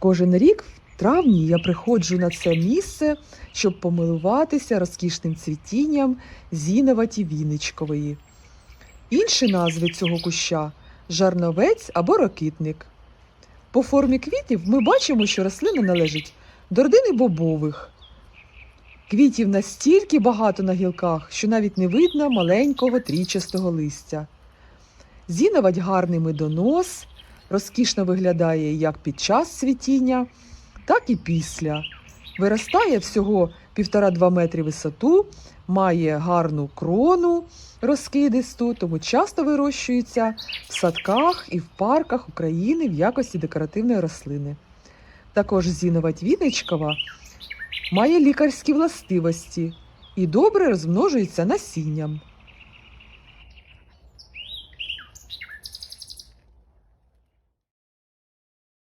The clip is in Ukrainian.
Кожен рік в травні я приходжу на це місце, щоб помилуватися розкішним цвітінням зіноваті віничкової. Інші назви цього куща жарновець або рокитник. По формі квітів ми бачимо, що рослина належить до родини бобових. Квітів настільки багато на гілках, що навіть не видно маленького трічастого листя. Зіновать гарний медонос, розкішно виглядає як під час цвітіння, так і після. Виростає всього 1,5-2 метри висоту, має гарну крону розкидисту, тому часто вирощується в садках і в парках України в якості декоративної рослини. Також зіновать віничкова має лікарські властивості і добре розмножується насінням.